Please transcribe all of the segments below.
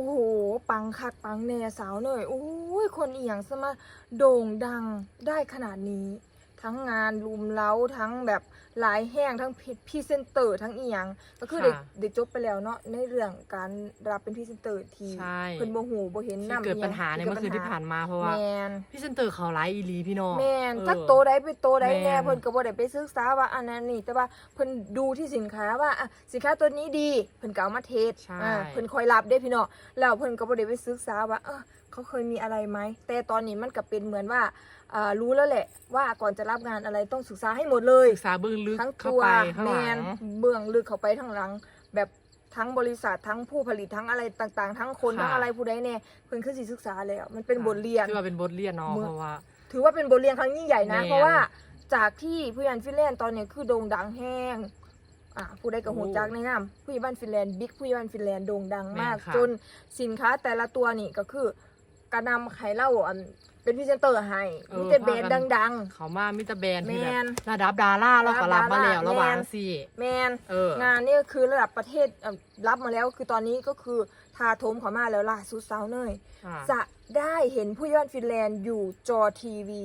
โอ้โห ปังคักปังแน่สาวหน่อยโอ้ย คนเอีหยังสมาโด่งดังได้ขนาดนี้ ทั้งงานลุมเล้าทั้งแบบหลายแห้งทั้งพรีเซนเตอร์ทั้งอีหยังก็คือค่ะเด็กเด็กจบไปแล้วเนาะในเรื่องการรับเป็นพรีเซนเตอร์ที่ใช่ เพิ่นบ่หูบ่เห็นที่นำเกิดปัญหาในเมื่อคืนที่ผ่านมาเพราะว่าแมนพี่เซนเตอร์เขาไลฟ์อีหลีพี่น้องแม่นเออ ถ้าโตได้ไปโตได้แน่แม่น เพิ่นก็บ่ได้ไปศึกษาว่าอันนั้นนี่แต่ว่าเพิ่นดูที่สินค้าว่าอะสินค้าตัวนี้ดีเพิ่นก็เอามาเทส ใช่ อ่าเพิ่นคอยรับได้พี่น้องแล้วเพิ่นก็บ่ได้ไปศึกษาว่าเออ เขาเคยมีอะไรไหมแต่ตอนนี้มันก็เป็นเหมือนว่าอ่ารู้แล้วแหละ ว่าก่อนจะรับงานอะไรต้องศึกษาให้หมดเลยศึกษาเบื้องลึกทั้งเข้าตัวไปข้างแมหลันงเบื้องลึกเข้าไปทั้งหลัง แบบทั้งบริษัททั้งผู้ผลิตทั้งอะไรต่างๆ ทั้งคนค่ะทั้งอะไรผู้ใดแน่เพิ่นคือสิศึกษาแล้วมันเป็นบทเรียนที่ว่าเป็นบทเรียนเนาะเมื่อเพราะว่า ถือว่าเป็นบทเรียนครั้งยิ่งใหญ่นะแม่นเพราะว่าจากที่ผู้ยันฟินแลนด์ตอนนี้คือโด่งดังแห้งอะผู้ใดกับโอ้หูจักในน้ำผู้ใหญ่บ้านฟินแลนด์บิ๊กผู้ใหญ่บ้านฟินแลนด์โด่งดังมากแม่นค่ะจนสินค้าแต่ละตัวนี่ก็คือ กระนำไข่เหล้าอันเป็นพรีเซนเตอร์ให้มีแต่แบรนด์ดัง เขามามิตรแบรนด์ที่แบแม่นบระดับดาราเราก็รับมาแล้วระดับดารา ระหว่างแม่นสี่ๆแมน เออ งานนี่ก็คือระดับประเทศเอ่อรับมาแล้วคือตอนนี้ก็คือทาโถมเขอมาแล้วล่ะสุดสาวเนยค่ะจะได้เห็นผู้ใหญ่บ้านฟินแลนด์อยู่จอทีวี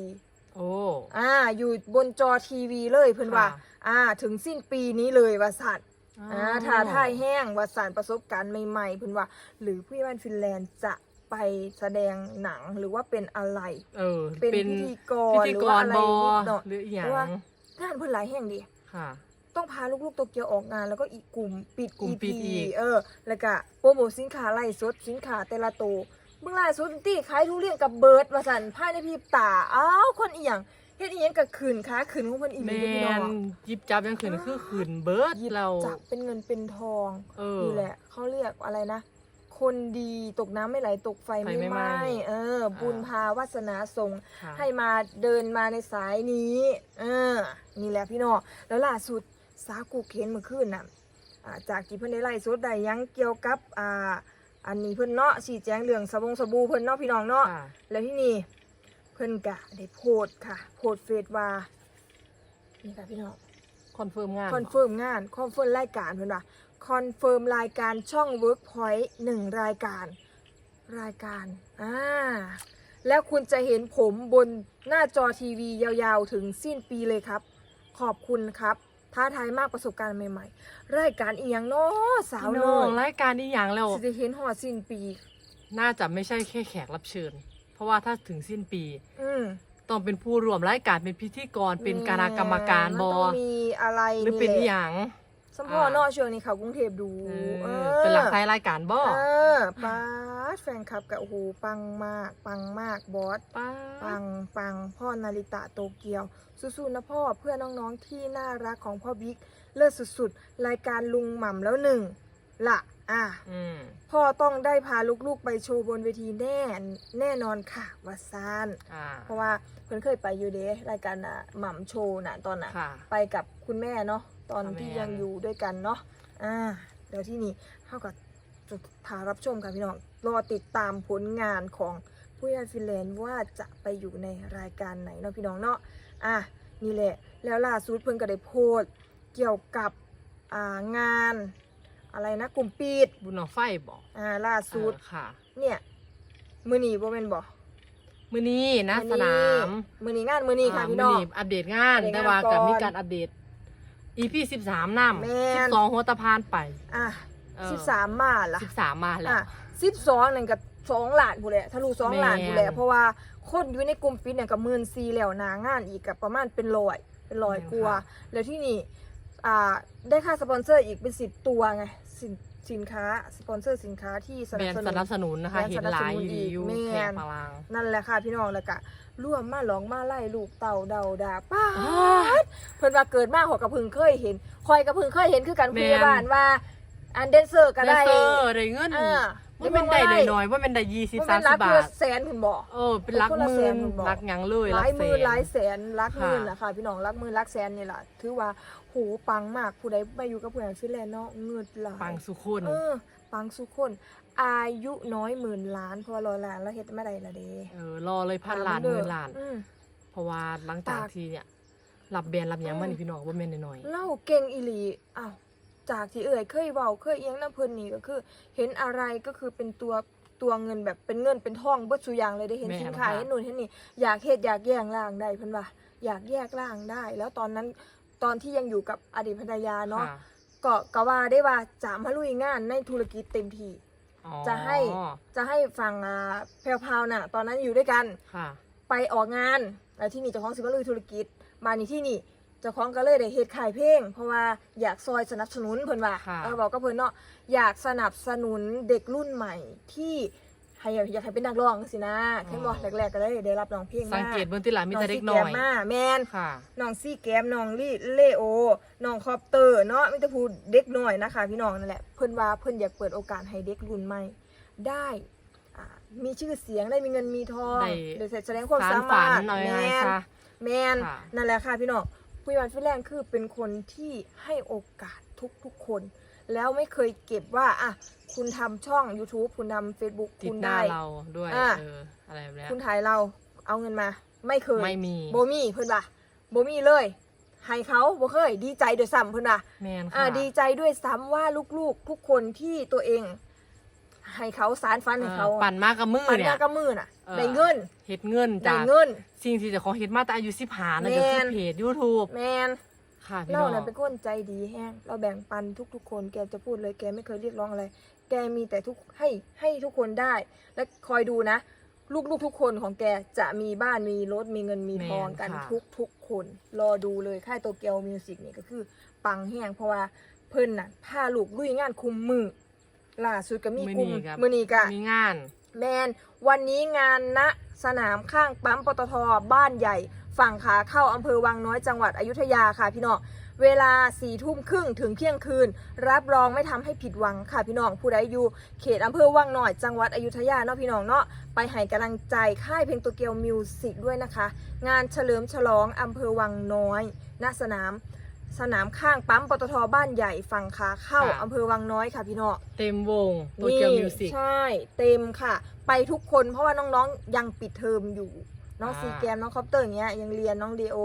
โอ้ อ่าอยู่บนจอทีวีเลยเพื่อนว่าค่ะ อ่า ถึงสิ้นปีนี้เลยว่าสัตว์อ่าถ่าท่ายแห้งว่าสันประสบการณ์ใหม่ๆเพื่อนว่า หรือผู้ใหญ่บ้านฟินแลนด์จะ ไปแสดงหนังหรือว่าเป็นอะไร เออ เป็นพิธีกพิรธีหรือกว่าอะรไรบอนิดหน่อยหรืออหย่าเพราะว่างงานเพื่อนหลายแห่งดีค่ะ ต้องพาลูกๆโตเกียวออกงานแล้วก็อีกกลุ่มปิดกลุ่ม EP ปิดอีกเออ แล้วก็โปรโมทสินค้าไล่สดสินค้าแต่ละตัวเมื่อล่าสุดตี้ขายทุเรียนกับเบิร์ดว่าสันภายในพริบตาอ้าวคนอีหยังเฮ็ดอีหยังกับขืนค้าขืนของเพิ่นอีหแมลีเด้อพี่น้อนงยิบจับยังขืนคือขืนเบิร์ดหยิบเราจับเป็นเงินเป็นทองเออนี่แหละเขาเรียกอะไรนะ คนดีตกน้ำไม่ไหลตกไฟไม่ไฟไม่ไหไหม้ม้เออ บุญพาวาสนาส่งค่ะ ให้มาเดินมาในสายนี้ เออ นี่แหละพี่น้องแล้วล่าสุดสากูเคนเมื่อคืนน่ะอ่าจากที่เพิ่นได้ไล่สดได้หยังเกี่ยวกับอ่าอันนี้เพิ่นเนาะชี้แจงเรื่องสบงสบู่เพิ่นเนาะพี่น้องเนาะ ค่ะ แล้วที่นี่เพิ่นกะได้โพสต์ค่ะ โพสต์เฟซว่านี่ค่ะพี่น้องคอนเฟิร์มงานคอนเฟิร์มงานคอนเฟิร์มรายการเพื่อนว่า คอนเฟิร์มรายการช่อง Workpoint หนึ่งรายการ รายการอ่าแล้วคุณจะเห็นผมบนหน้าจอทีวียาวๆ ถึงสิ้นปีเลยครับ ขอบคุณครับ ท้าทายมากประสบการณ์ใหม่ๆ รายการอีหยังเนาะสาวพี่น้น้อองยรายการนี้อย่างแล้วสิจะเห็นหอดสิ้นปี น่าจะไม่ใช่แค่แขกรับเชิญ เพราะว่าถ้าถึงสิ้นปี อืมต้องเป็นผู้ร่วมรายการเป็นพิธีกรเป็นคณะกรรมการบอมันต้องมีอะไรหรือเป็นอแหละหย่าง สมพอเนอช่วงนี้เขากรุงเทพดูเอเอออเป็นหลักท้ายรายการบอเออป้าดแฟนคลับกับโอ้โหปังมาก ปังมากบอสป้าปังปังพ่อนาริตะโตเกียวสู้ๆนะพ่อเพื่อน้องๆที่น่ารักของพ่อบิ๊กเลิศสุดๆ รายการลุงหม่ำแล้วหนึ่งละอะอืมพ่อต้องได้พาลูกๆไปโชว์บนเวทีแน่แน่นอนค่ะวาซานอ่าเพราะว่าเพิ่นเคยไปอยู่เด้รายการน่ะหม่ำโชว์น่ะตอนน่ะค่ะไปกับคุณแม่เนาะ ตอนค่ะที่แม่ยังอยู่ด้วยกันเนาะอ่าเดี๋ยวที่นี่เท่ากับจะพารับชมค่ะพี่น้องรอติดตามผลงานของผู้ยานฟินแลนด์ว่าจะไปอยู่ในรายการไหนเนาะพี่น้องเนาะอะนี่แหละ แล้วล่าสุดเพิ่นก็ได้โพสต์เกี่ยวกับอ่างานอะไรนะกลุ่มปิดบุญหนองไฟบอกอ่าล่าสุดค่ะ เนี่ยมือนีบ่แม่นบ่มือนี้นะมื้อสนาม มือนีงานมือนีค่ะาพี่น้องอัปเดตงานอัปเดตงานแต่ว่ากับก่อนมีการอัปเดต EP สิบสามนแม่ำสิน บสองหัวตะพานไปอะเออสิบสามมาล่ะ สิบสามมาแล้ว อะสิบสองนั่นกับสองล้านผู้นแหละทะลุสองล้านผู้นแหละแม่น เพราะว่าคนอยู่ในกลุ่มปิดเนี่ยกับหมื่นซีแล้วหนางานอีกกับประมาณเป็นร้อยเป็นร้อยแม่นกว่าค่ะแล้วที่นี่อ่าได้ค่าสปอนเซอร์อีกเป็นสิบตัวไงสิน สินค้าสปอนเซอร์สินค้าที่สแบรนับนสด์นุสนนับสนุนนะคะ แบรนด์เห็นสนับหสลายนุนอยู่ดีอยู่อีกแขแม่กน พลังนั่นแหละค่ะพี่น้องแล้วก็ร่วมมาหลองมาไล่ลูกเต่าเดาดาป้าอ้า ดเพิ่นว่าเกิดมาหอกกับพึ่งเคยเห็นคอยกับพึ่งเคยเห็นคือกันแม่น พยาบาลว่า อันเดนเซอร์ก็แดได้นเซอร์ได้เงิน อ่า ว่าเป็นได้หน่อยๆว่าเป็นได้ยี่สิบมันสาเป็มนสิรับบบาเพื่อทแสนคุณบอกเออเป็นรักคนละหแสมื่นนคุณบอกรักหยังเลยหลายหมื่นหลายแสแสนรักหมื่นค่ะแหละค่ะพี่น้องรักหมื่นรักแสนนี่แหละถือว่าโหปังมากผู้ใดมาอยู่กับผู้ใดฟินแลนด์เนาะเงินหลายปังสุคนเออปังสุคนอายุน้อยหมื่นล้านเพราะว่าร้อยล้านแล้วเฮ็ดไม่ได้ละเด้เออรอเลยพันล้านหเด้อมื่นล้านอืมเพราะว่าหลังจากปากที่เนี่ยรับแบรนด์รับหยังมานี่พี่น้องว่าแม่นน้อยเล่าเก่งอีหลีอ้าว จากที่เอ่ยเคยเว้าเคยเอียงน้ำเพิ่นนี่ก็คือ เห็นอะไรก็คือเป็นตัวตัวเงินแบบเป็นเงินเป็นทองเบิดสุอย่างเลยได้เห็นแม่นสินค้าค่ะเห็นนู่นเห็นนี่อยากเฮ็ดอยากแย่งล่างได้เพิ่นว่าอยากแยกล่างได้ แล้วตอนนั้นตอนที่ยังอยู่กับอดีตภรรยาเนาะค่ะก็ก็ว่าได้ว่าจะมาลุยงานในธุรกิจเต็มที่ อ๋อจะให้ จะให้ฝั่งอ่าแพรวพราวน่ะ ตอนนั้นอยู่ด้วยกัน ค่ะ ไปออกงานแล้วที่นี่เจ้าของสิมาลุยธุรกิจ มานี่ที่นี่เจ้าของก็เลยได้เฮ็ดขายเพลง เพราะว่าอยากซอยสนับสนุนเพิ่นว่าค่ะเออบอกกับเพิ่นเนาะอยากสนับสนุนเด็กรุ่นใหม่ที่ให้อยากให้เป็นนักร้องสินะเห็นบ่แรกๆก็ได้ได้รับร้องเพลงมาสังเกตเบื้องที่หลังมีแต่เด็กน้งอซี่ยแมมาแมนค่ะน้องซี่แกมน้องลี่เลโอน้องคอปเตอร์เนาะมิตรพูดเด็กน้อยนะคะ พี่น้องนั่นแหละเพิ่นว่าเพิ่นอยากเปิดโอกาสให้เด็กรุ่นใหม่ได้อ่ามีชื่อเสียงได้มีเงินมีทองได้ได้แสดงความสารสามารฝัถนเอาแมง่ายนๆค่ะแมนค่ะนั่นแหละค่ะพี่น้อง ผู้ใหญ่บ้านฟิแลนด์คือเป็นคนที่ให้โอกาสทุกๆคน แล้วไม่เคยเก็บว่าอะคุณทำช่อง YouTube คุณทำ Facebook ติคุดณหน้าได้ เราด้วยอะเอออะไรแบบเนี้ย คุณถ่ายเราเอาเงินมา ไม่เคยไม่มี โบมี่เพิ่นว่าโบมี่เลยให้เขาบ่เคย ดีใจเดือดซ้ำเพิ่นว่าแมนอ่าค่ะ ดีใจด้วยซ้ำว่าลูกๆ ทุกคนที่ตัวเอง ให้เขาสารฟันให้เขาเออปั่นมากกับมือปั่นเนี่หน้ายกับมือน่ะเออ ได้เงินเฮ็ดเงินได้จากเงิน สิ่งที่เจะของเฮ็ดมาแต่อายุสิบหานะแม่จะนคือเพจ YouTube แมนค่ะพี่เราน้องน่ะเป็นคนใจดีแฮงเราแบ่งปันทุกๆคนแกจะพูดเลยแกไม่เคยเรียกร้องอะไร แกมีแต่ทุกให้ให้ทุกคนได้ และคอยดูนะ ลูกๆทุกคนของแกจะมีบ้านมีรถมีเงินมีทองกันทุกทุกๆคน รอดูเลยค่ายโตเกียวมิวสิกนี่ก็คือ ปังแห้งเพราะว่าเพิ่นน่ะพาลูกลุยงานคุมมือ ล่าสุดก็มีกลุ่มมื้อนี้ครับ มือนีกะ มีงาน แมนวันนี้งานณสนามข้างปั๊มปตทบ้านใหญ่ ฝั่งขาเข้าอำเภอวังน้อยจังหวัดอยุธยาค่ะพี่น้องเวลาสี่ทุ่มครึ่งถึงเที่ยงคืน รับรองไม่ทำให้ผิดหวังค่ะพี่น้องผู้ใดอยู่เขตอำเภอวังน้อยจังหวัดอยุธยาเนาะพี่น้องเนาะไปให้กำลังใจค่ายเพลงตัวเกียวมิวสิกด้วยนะคะ งานเฉลิมฉลองอำเภอวังน้อยณสนาม สนามข้างปั๊มปตทบ้านใหญ่ฝั่งขาเข้าค่ะ อำเภอวังน้อยค่ะพี่น้องเต็มวงตัวเกียวมิวสิก ใช่ เต็มค่ะ ไปทุกคนเพราะว่าน้องๆ ยังปิดเทอมอยู่ น้องอ่า ซีแกมน้องคอปเตอร์อย่างเงี้ยยังเรียนน้องเดโอ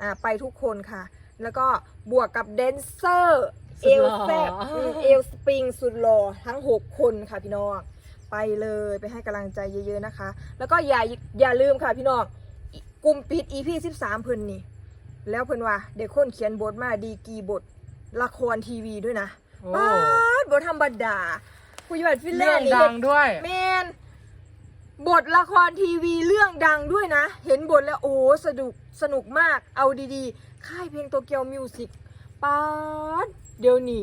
อ่าไปทุกคนค่ะ แล้วก็บวกกับแดนเซอร์ เอลแซบอืมเอลสปริงสุดหล่อทั้ง 6 คนค่ะพี่น้อง ไปเลยไปให้กำลังใจเยอะๆนะคะ แล้วก็อย่าอย่าลืมค่ะพี่น้องอีกลุ่มปิด EP 13เพิ่นนี่ แล้วเพิ่นว่าเด็กคนเขียนบทมาดีกรีบทละครทีวีด้วยนะโอ้ป้าดบทธรรมดาผู้ยบัตฟิลแลเรื่อนงด์นี่ดังด้วย แมนบทละครทีวีเรื่องดังด้วยนะ เห็นบทแล้วโอ้สนุกสนุกมากเอาดีๆ ค่ายเพลงโตเกียวมิวสิกป้าดเดี๋ยวนี้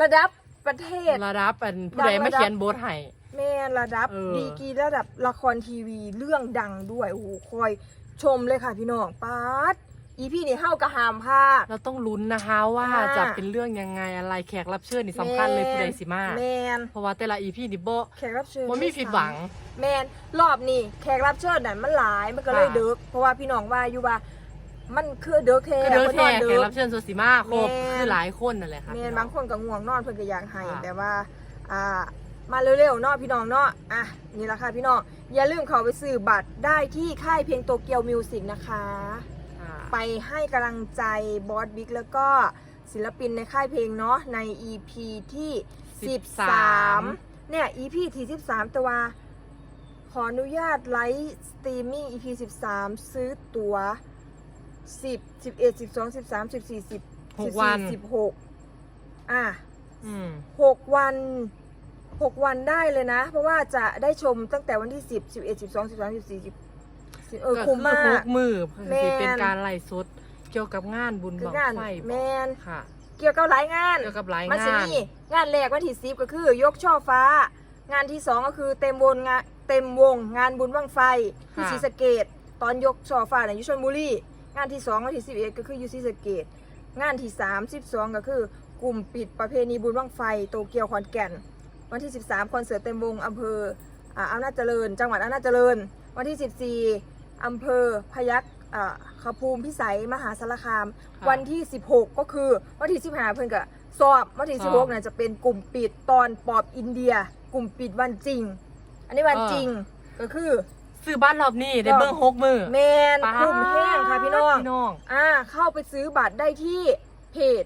ระดับประเทศ ระดับอันผู้ใดมาเขียนบทให้ แม่ระดับเออ ดีกรีระดับละครทีวีเรื่องดังด้วยโอ้โหคอยชมเลยค่ะพี่น้องป้าด อีพี่นี่เข้ากระหามพลาดเราต้องลุ้นนะคะว่าอ่าจะเป็นเรื่องยังไงอะไรแขกรับเชิญนี่สำคัญเลยผู้ใดสิมาแมนเพราะว่าแต่ละอีพีนี่บ่แขกรับเชิญบ่มีผิดหวัง แมนรอบนี้แขกรับเชิญน่ะมันหลายมันก็เลยค่ะ เดึกเพราะว่าพี่น้องว่าอยู่ว่า มันคือเดึกแท้ก็เด้อพิ่นนแท้อนแขดึกกรับเชิญโซซิมาครบแม่นคือหลายคนนั่นแหละค่ะ แมพี่นน้บางคนก็ง่วงนอนเพิ่นก็อยากให้ค่ะ แต่ว่า อ่า มาเร็วๆเนาะพี่น้องเนาะอะนี่ละค่ะพี่น้องอย่าลืมเข้าไปซื้อบัตรได้ที่ค่ายเพลงโตเกียวมิวสิกนะคะค่ะ ไปให้กำลังใจบอสบิ๊กแล้วก็ศิลปินในค่ายเพลงเนาะใน EP ที่ 13 เนี่ย EP ที่ 13แต่ว่าขออนุญาตไลฟ์สตรีมมิ่ง EP 13 ซื้อตั๋ว 10 11 12 13 14 10 หกวัน 14 16 อะ อืม6วัน6วันได้เลยนะ เพราะว่าจะได้ชมตั้งแต่วันที่10 11 12 13 14 10เออก็คุ้ม คือมาหกกมือแม่น สิเป็นการไล่สดเกี่ยวกับงานบุญคืบัองงานไฟแมนค่ะ เกี่ยวกับหลายงาน เกี่ยวกับหลายมันจะงานมีงานแรกวันที่สิบก็คือยกช่อฟ้า งานที่สองก็คือเต็มวงงานเต็มวง งานบุญบังไฟที่ศรีสะเกดตอนยกช่อฟ้าเนี่ยอยู่ชลบุรีงานที่สองวันที่สิบเอ็ดก็คืออยู่ศรีสะเกดงานที่สามสิบสองก็คือกลุ่มปิดประเพณีบุญบังไฟโตเกียวขอนแก่น วันที่ 13คอนเสิร์ตเต็มวงอำเภออ่าอำนาจเจริญ จังหวัดอำนาจเจริญ วันที่14 อำเภอพยัคฆ์อ่าขภูมิพิสัยมหาสารคาม ค่ะวันที่ 16 ก็คือวันที่15เพิ่นก็สอบวันที่สอบ16เนี่ยจะเป็นกลุ่มปิดตอนปอบอินเดีย กลุ่มปิดวันจริง อันนี้วันเออจริงก็คือ ซื้อบ้านรอบนี้ได้เบิ่งหกมือแมนคุ้มแห้งค่ะพี่น้อง พี่น้องอ่าเข้าไปซื้อบัตรได้ที่เพจ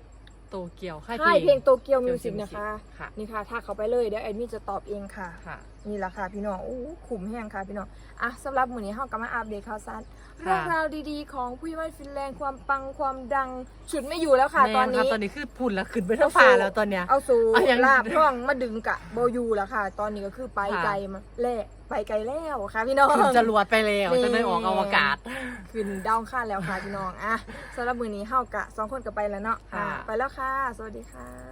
โตเกียวค่ายค่ายเพลงโตเกียวมิวสิก Music นะคะ ค่ะนี่ค่ะถ้าเขาไปเลยเดี๋ยวแอดมินจะตอบเองค่ะ ค่ะ นี่แหละค่ะพี่น้องอู้ขุมแห้งค่ะพี่น้องอะสำหรับมื้อนี้เฮาก็มาอัปเดตข่าวสารค่ะเรื่องราวดีๆ ของผู้ใหญ่บ้านฟินแลนด์ความปังความดังฉุดไม่อยู่แล้วค่ะแม่ตอนค่ะนี้ตอนนี้คือพุ่นแล้วขึ้นไปทั้งฟ้าแล้วตอนเนี้ยเอาสู่เอาอย่างลาบท่องมาดึงกะโบอยูแล้วค่ะ ตอนนี้ก็คือไปค่ะไกลมาแล่ไปไกลแล้วค่ะพี่น้องขึ้นจรวดไปแล้วแม่จะได้ออกอวกาศ ขึ้นดาวข้างแล้วค่ะพี่น้องอะสำหรับมื้อนี้เฮากะสองคนก็ไปแล้วเนาะค่ะไปแล้วค่ะ สวัสดีค่ะ